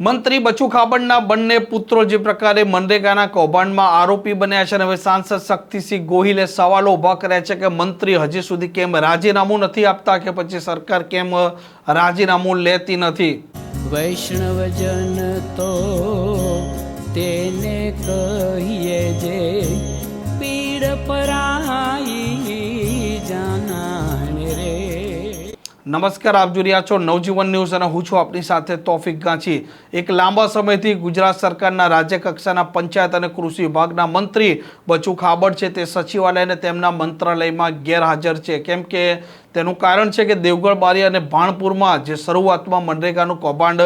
મંત્રી બચુ ખાબડના બંને પુત્રો જે પ્રકારે મનરેગાના કૌભાંડમાં આરોપી બન્યા છે અને હવે સાંસદ શક્તિસિંહ ગોહિલે સવાલો ઊભા કર્યા છે કે મંત્રી હજી સુધી કેમ રાજીનામું નથી આપતા કે પછી સરકાર કેમ રાજીનામું લેતી નથી? વૈષ્ણવજન તો તેને કહીએ જે નમસ્કાર, આપ જોઈ રહ્યા છો નવજીવન ન્યૂઝ અને હું છું આપની સાથે તોફિક ગાંચી. એક લાંબા સમયથી ગુજરાત સરકારના રાજ્ય કક્ષાના પંચાયત અને કૃષિ વિભાગના મંત્રી બચુ ખાબડ છે. તે સચિવાલય અને તેમના મંત્રાલયમાં ગેરહાજર છે. કેમ કે તેનું કારણ છે કે દેવગઢ બારી અને ભાણપુરમાં જે શરૂઆતમાં મનરેગાનું કૌભાંડ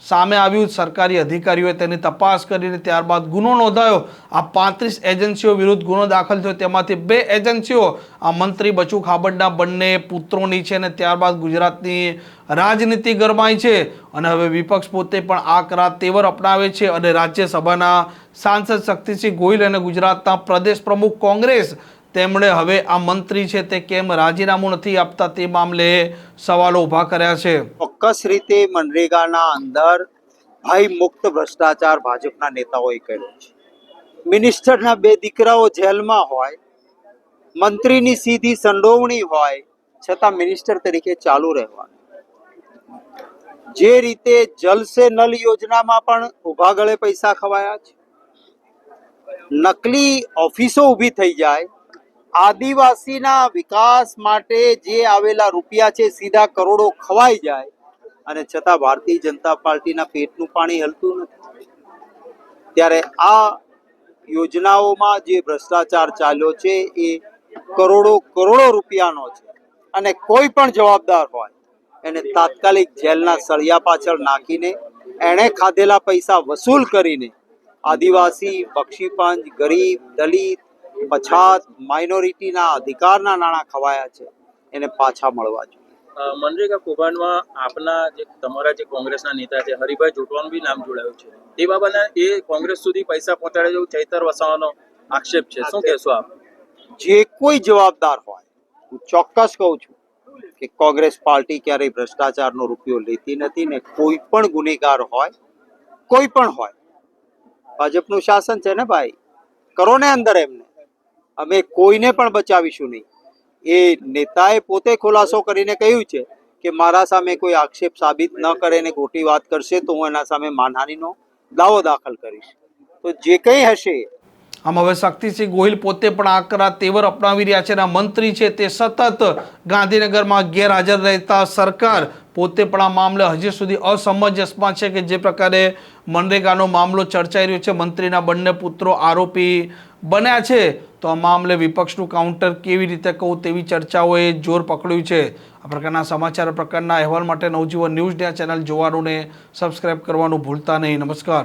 સામે આવ્યું, સરકારી અધિકારીઓએ તેની તપાસ કરીને ત્યારબાદ ગુનો નોંધાયો. આ પાંત્રીસ એજન્સીઓ વિરુદ્ધ ગુનો દાખલ થયો. તેમાંથી બે એજન્સીઓ આ મંત્રી બચુ ખાબડના બંને પુત્રોની છે અને ત્યારબાદ ગુજરાતની રાજનીતિ ગરમાઈ છે. અને હવે વિપક્ષ પોતે પણ આ કરા તેવર અપનાવે છે અને રાજ્યસભાના સાંસદ શક્તિસિંહ ગોહિલ અને ગુજરાતના પ્રદેશ પ્રમુખ કોંગ્રેસ તેમણે હવે આ મંત્રી છે તે કેમ રાજીનામું નથી આપતા તે મામલે સવાલો ઊભા કર્યા છે. ચોક્કસ રીતે મનરેગાના અંદર ભય મુક્ત ભ્રષ્ટાચાર ભાજપના નેતાઓએ કર્યો છે. મિનિસ્ટરના બે દીકરાઓ જેલમાં હોય, મંત્રીની સીધી સંડોવણી હોય, છતાં મિનિસ્ટર તરીકે ચાલુ રહેવાનું. જે રીતે જલસે નલ યોજનામાં પણ ઊભા ગળે પૈસા ખવાયા છે. નકલી ઓફિસો ઊભી થઈ જાય આદિવાસીના વિકાસ માટે જે આવેલા રૂપિયા છે, સીધા કરોડો ખવાઈ જાય. અને છતાં ભારતીય જનતા પાર્ટીના પેટનું પાણી હલતું નથી. ત્યારે આ યોજનાઓમાં જે ભ્રષ્ટાચાર ચાલ્યો છે, એ કરોડો કરોડો રૂપિયાનો છે. અને કોઈ પણ જવાબદાર હોય, એને તાત્કાલિક જેલના સળિયા પાછળ નાખીને, એણે ખાધેલા પૈસા વસૂલ કરીને, આદિવાસી, બક્ષીપંચ, ગરીબ, દલિત પછાત માઇનોરિટીના અધિકારના નાણાં ખવાયા છે એને પાછા મળવા જોઈએ. મનરેગા કૌભાંડમાં આપના જે તમારા જે કોંગ્રેસના નેતા છે હરિભાઈ જોટવાનું બી નામ જોડાયું છે. એ બાબતના એ કોંગ્રેસ સુધી પૈસા પહોંચાડે જેવું ચૈતર વસાવાનો આક્ષેપ છે. શું કહેશો આપ? જે કોઈ જવાબદાર હોય હું ચોક્કસ કહું છું કે કોંગ્રેસ પાર્ટી ક્યારેય ભ્રષ્ટાચારનો રૂપિયો લેતી નથી ને કોઈ પણ ગુનેગાર હોય કોઈ પણ હોય. ભાજપનું શાસન છે ને ભાઈ? કરો ને અંદર એમને. અમે કોઈને પણ બચાવીશું નહીં. એ નેતાએ પોતે ખુલાસો કરીને કહ્યું છે કે મારા સામે કોઈ આક્ષેપ સાબિત ન કરે ને ખોટી વાત કરશે તો હું એના સામે માનહાનિનો દાવો દાખલ કરીશ. તો જે કંઈ હશે આમ હવે શક્તિસિંહ ગોહિલ પોતે પણ આકરા તેવર અપનાવી રહ્યા છે અને મંત્રી છે તે સતત ગાંધીનગરમાં ગેરહાજર રહેતા સરકાર. પોતે પણ આ મામલે હજી સુધી અસમંજસમાં છે કે જે પ્રકારે મનરેગાનો મામલો ચર્ચાઈ રહ્યો છે, મંત્રીના બંને પુત્રો આરોપી બન્યા છે. તો આ મામલે વિપક્ષનું કાઉન્ટર કેવી રીતે કહું તેવી ચર્ચાઓએ જોર પકડ્યું છે. આ પ્રકારના સમાચાર પ્રકારના અહેવાલ માટે નવજીવન ન્યૂઝ ને ચેનલ જોવાનું ને સબસ્ક્રાઇબ કરવાનું ભૂલતા નહીં. નમસ્કાર.